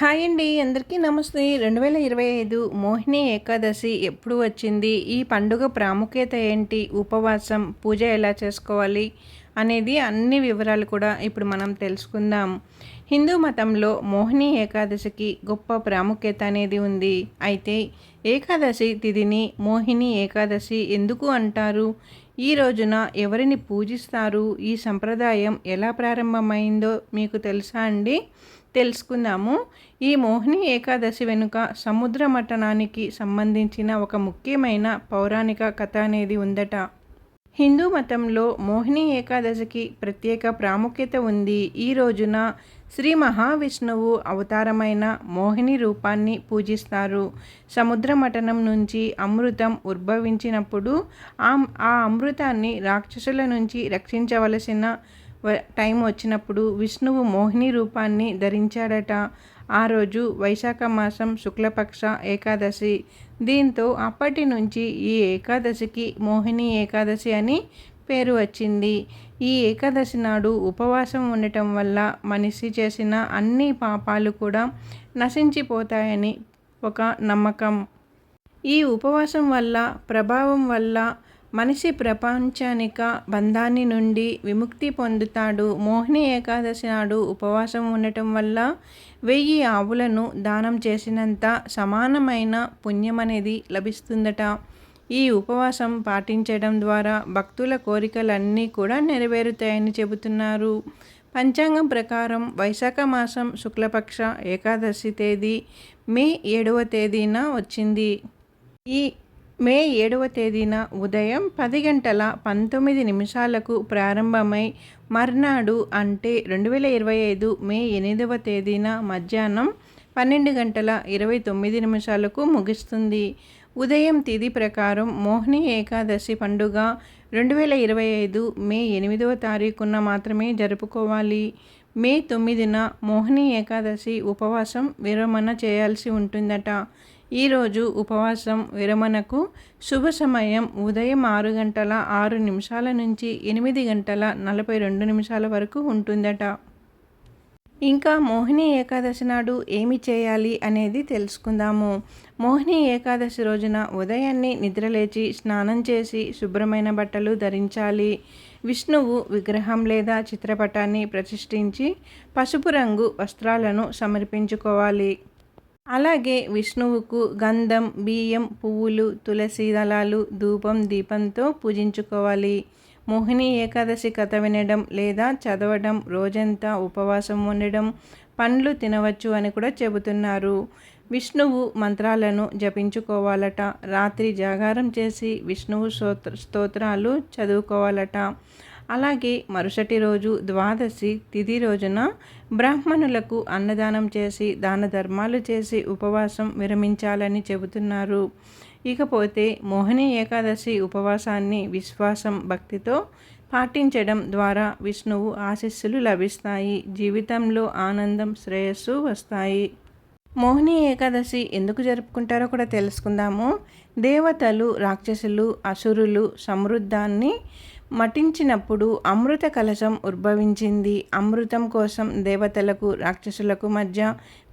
Hi అండి అందరికీ నమస్తే. రెండు వేల ఇరవై ఐదు మోహిని ఏకాదశి ఎప్పుడు వచ్చింది? ఈ పండుగ ప్రాముఖ్యత ఏంటి? ఉపవాసం పూజ ఎలా చేసుకోవాలి? అనేది అన్ని వివరాలు కూడా ఇప్పుడు మనం తెలుసుకుందాం. హిందూ మతంలో మోహిని ఏకాదశికి గొప్ప ప్రాముఖ్యత అనేది ఉంది. అయితే ఏకాదశి తిథిని మోహిని ఏకాదశి ఎందుకు అంటారు? ఈ రోజున ఎవరిని పూజిస్తారు? ఈ సంప్రదాయం ఎలా ప్రారంభమైందో మీకు తెలుసా అండి? తెలుసుకుందాము. ఈ మోహిని ఏకాదశి వెనుక సముద్ర మట్టనానికి సంబంధించిన ఒక ముఖ్యమైన పౌరాణిక కథ అనేది ఉందట. హిందూ మతంలో మోహిని ఏకాదశికి ప్రత్యేక ప్రాముఖ్యత ఉంది. ఈ రోజున శ్రీ మహావిష్ణువు అవతారమైన మోహిని రూపాన్ని పూజిస్తారు. సముద్ర మటనం నుంచి అమృతం ఉద్భవించినప్పుడు ఆ ఆ అమృతాన్ని రాక్షసుల నుంచి రక్షించవలసిన టైం వచ్చినప్పుడు విష్ణువు మోహిని రూపాన్ని ధరించాడట. ఆ రోజు వైశాఖ మాసం శుక్లపక్ష ఏకాదశి. దీంతో అప్పటి నుంచి ఈ ఏకాదశికి మోహిని ఏకాదశి అని పేరు వచ్చింది. ఈ ఏకాదశి నాడు ఉపవాసం ఉండటం వల్ల మనిషి చేసిన అన్ని పాపాలు కూడా నశించిపోతాయని ఒక నమ్మకం. ఈ ఉపవాసం వల్ల ప్రభావం వల్ల మనిషి ప్రపంచానిక బంధాన్ని నుండి విముక్తి పొందుతాడు. మోహిని ఏకాదశి నాడు ఉపవాసం ఉండటం వల్ల వెయ్యి ఆవులను దానం చేసినంత సమానమైన పుణ్యం అనేది లభిస్తుందట. ఈ ఉపవాసం పాటించడం ద్వారా భక్తుల కోరికలన్నీ కూడా నెరవేరుతాయని చెబుతున్నారు. పంచాంగం ప్రకారం వైశాఖ మాసం శుక్లపక్ష ఏకాదశి తేదీ మే ఏడవ తేదీన వచ్చింది. ఈ మే ఏడవ తేదీన ఉదయం పది గంటల పంతొమ్మిది నిమిషాలకు ప్రారంభమై మర్నాడు అంటే రెండు వేల ఇరవై ఐదు మే ఎనిమిదవ తేదీన మధ్యాహ్నం పన్నెండు గంటల ఇరవై తొమ్మిది నిమిషాలకు ముగుస్తుంది. ఉదయం తిథి ప్రకారం మోహిని ఏకాదశి పండుగ రెండు వేల ఇరవై ఐదు మే ఎనిమిదవ తారీఖున మాత్రమే జరుపుకోవాలి. మే తొమ్మిదిన మోహిని ఏకాదశి ఉపవాసం విరమణ చేయాల్సి ఉంటుందట. ఈరోజు ఉపవాసం విరమణకు శుభ సమయం ఉదయం ఆరు గంటల ఆరు నిమిషాల నుంచి ఎనిమిది గంటల నలభై రెండు నిమిషాల వరకు ఉంటుందట. ఇంకా మోహిని ఏకాదశి నాడు ఏమి చేయాలి అనేది తెలుసుకుందాము. మోహిని ఏకాదశి రోజున ఉదయాన్నే నిద్రలేచి స్నానం చేసి శుభ్రమైన బట్టలు ధరించాలి. విష్ణువు విగ్రహం లేదా చిత్రపటాన్ని ప్రతిష్ఠించి పసుపు రంగు వస్త్రాలను సమర్పించుకోవాలి. అలాగే విష్ణువుకు గంధం బియ్యం పువ్వులు తులసి దళాలు ధూపం దీపంతో పూజించుకోవాలి. మోహిని ఏకాదశి కథ వినడం లేదా చదవడం రోజంతా ఉపవాసం ఉండడం పండ్లు తినవచ్చు అని కూడా చెబుతున్నారు. విష్ణువు మంత్రాలను జపించుకోవాలట. రాత్రి జాగారం చేసి విష్ణువు స్తోత్రాలు చదువుకోవాలట. అలాగే మరుసటి రోజు ద్వాదశి తిథి రోజున బ్రాహ్మణులకు అన్నదానం చేసి దాన ధర్మాలు చేసి ఉపవాసం విరమించాలని చెబుతున్నారు. ఇకపోతే మోహిని ఏకాదశి ఉపవాసాన్ని విశ్వాసం భక్తితో పాటించడం ద్వారా విష్ణువు ఆశీస్సులు లభిస్తాయి. జీవితంలో ఆనందం శ్రేయస్సు వస్తాయి. మోహిని ఏకాదశి ఎందుకు జరుపుకుంటారో కూడా తెలుసుకుందాము. దేవతలు రాక్షసులు అసురులు సమృద్ధాన్ని మటించినప్పుడు అమృత కలశం ఉద్భవించింది. అమృతం కోసం దేవతలకు రాక్షసులకు మధ్య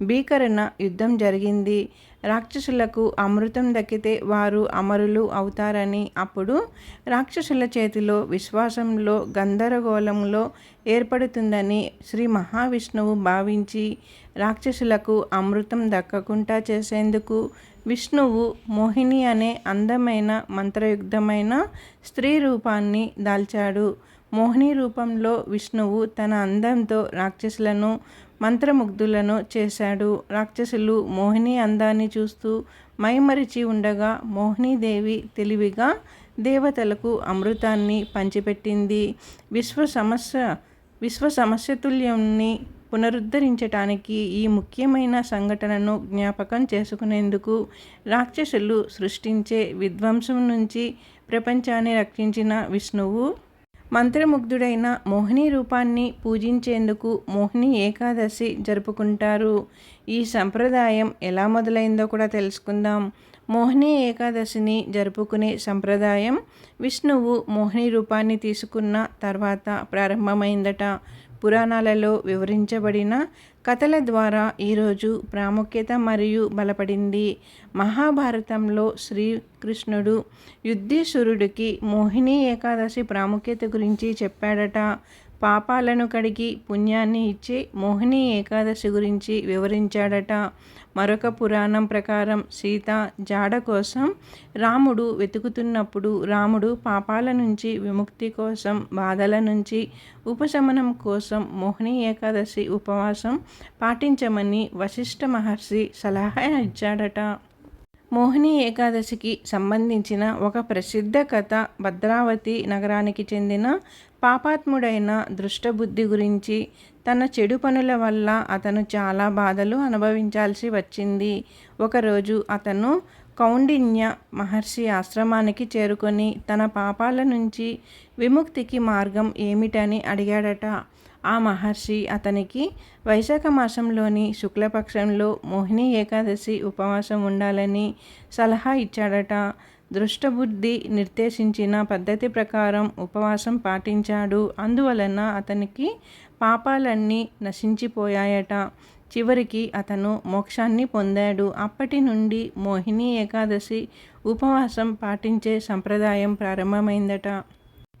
భీకరణ యుద్ధం జరిగింది. రాక్షసులకు అమృతం దక్కితే వారు అమరులు అవుతారని అప్పుడు రాక్షసుల చేతిలో విశ్వాసంలో గందరగోళంలో ఏర్పడుతుందని శ్రీ మహావిష్ణువు భావించి రాక్షసులకు అమృతం దక్కకుండా చేసేందుకు విష్ణువు మోహిని అనే అందమైన మంత్రయుగ్ధమైన స్త్రీ రూపాన్ని దాల్చాడు. మోహిని రూపంలో విష్ణువు తన అందంతో రాక్షసులను మంత్రముగ్ధులను చేశాడు. రాక్షసులు మోహిని అందాన్ని చూస్తూ మైమరిచి ఉండగా మోహినీదేవి తెలివిగా దేవతలకు అమృతాన్ని పంచిపెట్టింది. విశ్వ సమస్య విశ్వ సమస్యతుల్యాన్ని పునరుద్ధరించటానికి ఈ ముఖ్యమైన సంఘటనను జ్ఞాపకం చేసుకునేందుకు రాక్షసులు సృష్టించే విధ్వంసం నుంచి ప్రపంచాన్ని రక్షించిన విష్ణువు. మంత్రముగ్ధుడైన మోహిని రూపాన్ని పూజించేందుకు మోహిని ఏకాదశి జరుపుకుంటారు. ఈ సంప్రదాయం ఎలా మొదలైందో కూడా తెలుసుకుందాం. మోహిని ఏకాదశిని జరుపుకునే సంప్రదాయం విష్ణువు మోహిని రూపాన్ని తీసుకున్న తర్వాత ప్రారంభమైందట. పురాణాలలో వివరించబడిన కథల ద్వారా ఈరోజు ప్రాముఖ్యత మరియు బలపడింది. మహాభారతంలో శ్రీకృష్ణుడు యుద్ధేశ్వరుడికి మోహిని ఏకాదశి ప్రాముఖ్యత గురించి చెప్పాడట. పాపాలను కడిగి పుణ్యాన్ని ఇచ్చే మోహిని ఏకాదశి గురించి వివరించాడట. మరొక పురాణం ప్రకారం సీత జాడ కోసం రాముడు వెతుకుతున్నప్పుడు రాముడు పాపాల నుంచి విముక్తి కోసం బాధల నుంచి ఉపశమనం కోసం మోహిని ఏకాదశి ఉపవాసం పాటించమని వశిష్ఠ మహర్షి సలహా ఇచ్చాడట. మోహిని ఏకాదశికి సంబంధించిన ఒక ప్రసిద్ధ కథ భద్రావతి నగరానికి చెందిన పాపాత్ముడైన దృష్టబుద్ధి గురించి తన చెడు పనుల వల్ల అతను చాలా బాధలు అనుభవించాల్సి వచ్చింది. ఒకరోజు అతను కౌండిన్య మహర్షి ఆశ్రమానికి చేరుకొని తన పాపాల నుంచి విముక్తికి మార్గం ఏమిటని అడిగాడట. ఆ మహర్షి అతనికి వైశాఖ మాసంలోని శుక్లపక్షంలో మోహిని ఏకాదశి ఉపవాసం ఉండాలని సలహా ఇచ్చాడట. దృష్టబుద్ధి నిర్దేశించిన పద్ధతి ప్రకారం ఉపవాసం పాటించాడు. అందువలన అతనికి పాపాలన్నీ నశించిపోయాయట. చివరికి అతను మోక్షాన్ని పొందాడు. అప్పటి నుండి మోహిని ఏకాదశి ఉపవాసం పాటించే సంప్రదాయం ప్రారంభమైందట.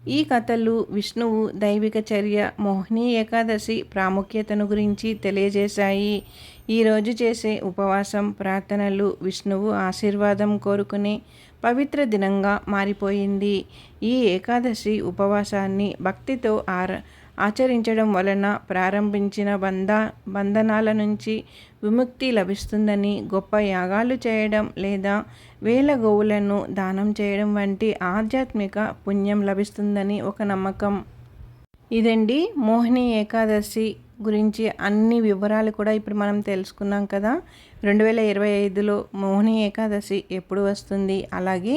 ఈ కథలు విష్ణువు దైవిక చర్య మోహిని ఏకాదశి ప్రాముఖ్యతను గురించి తెలియజేశాయి. ఈరోజు చేసే ఉపవాసం ప్రార్థనలు విష్ణువు ఆశీర్వాదం కోరుకునే పవిత్ర దినంగా మారిపోయింది. ఈ ఏకాదశి ఉపవాసాన్ని భక్తితో ఆర ఆచరించడం వలన ప్రారంభించిన బంధ బంధనాల నుంచి విముక్తి లభిస్తుందని గొప్ప యాగాలు చేయడం లేదా వేల గోవులను దానం చేయడం వంటి ఆధ్యాత్మిక పుణ్యం లభిస్తుందని ఒక నమ్మకం. ఇదండి మోహిని ఏకాదశి గురించి అన్ని వివరాలు కూడా ఇప్పుడు మనం తెలుసుకున్నాం కదా. రెండు వేల ఇరవై ఐదులో మోహిని ఏకాదశి ఎప్పుడు వస్తుంది? అలాగే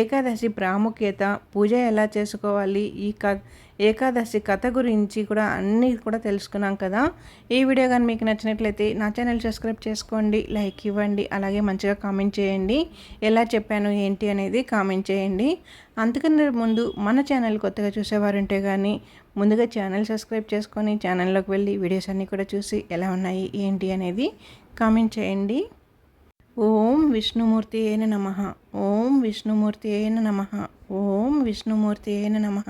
ఏకాదశి ప్రాముఖ్యత పూజ ఎలా చేసుకోవాలి? ఈ క ఏకాదశి కథ గురించి కూడా అన్నీ కూడా తెలుసుకున్నాం కదా? ఈ వీడియో కానీ మీకు నచ్చినట్లయితే నా ఛానల్ సబ్స్క్రైబ్ చేసుకోండి లైక్ ఇవ్వండి అలాగే మంచిగా కామెంట్ చేయండి. ఎలా చెప్పాను ఏంటి అనేది కామెంట్ చేయండి. అంతకన్నా ముందు మన ఛానల్ కొత్తగా చూసేవారుంటే కానీ ముందుగా ఛానల్ సబ్స్క్రైబ్ చేసుకొని ఛానల్లోకి వెళ్ళి వీడియోస్ అన్నీ కూడా చూసి ఎలా ఉన్నాయి ఏంటి అనేది కామెంట్ చేయండి. ఓం విష్ణుమూర్తి అయిన నమ. ఓం విష్ణుమూర్తి అయిన నమ. ఓం విష్ణుమూర్తి అయిన నమ.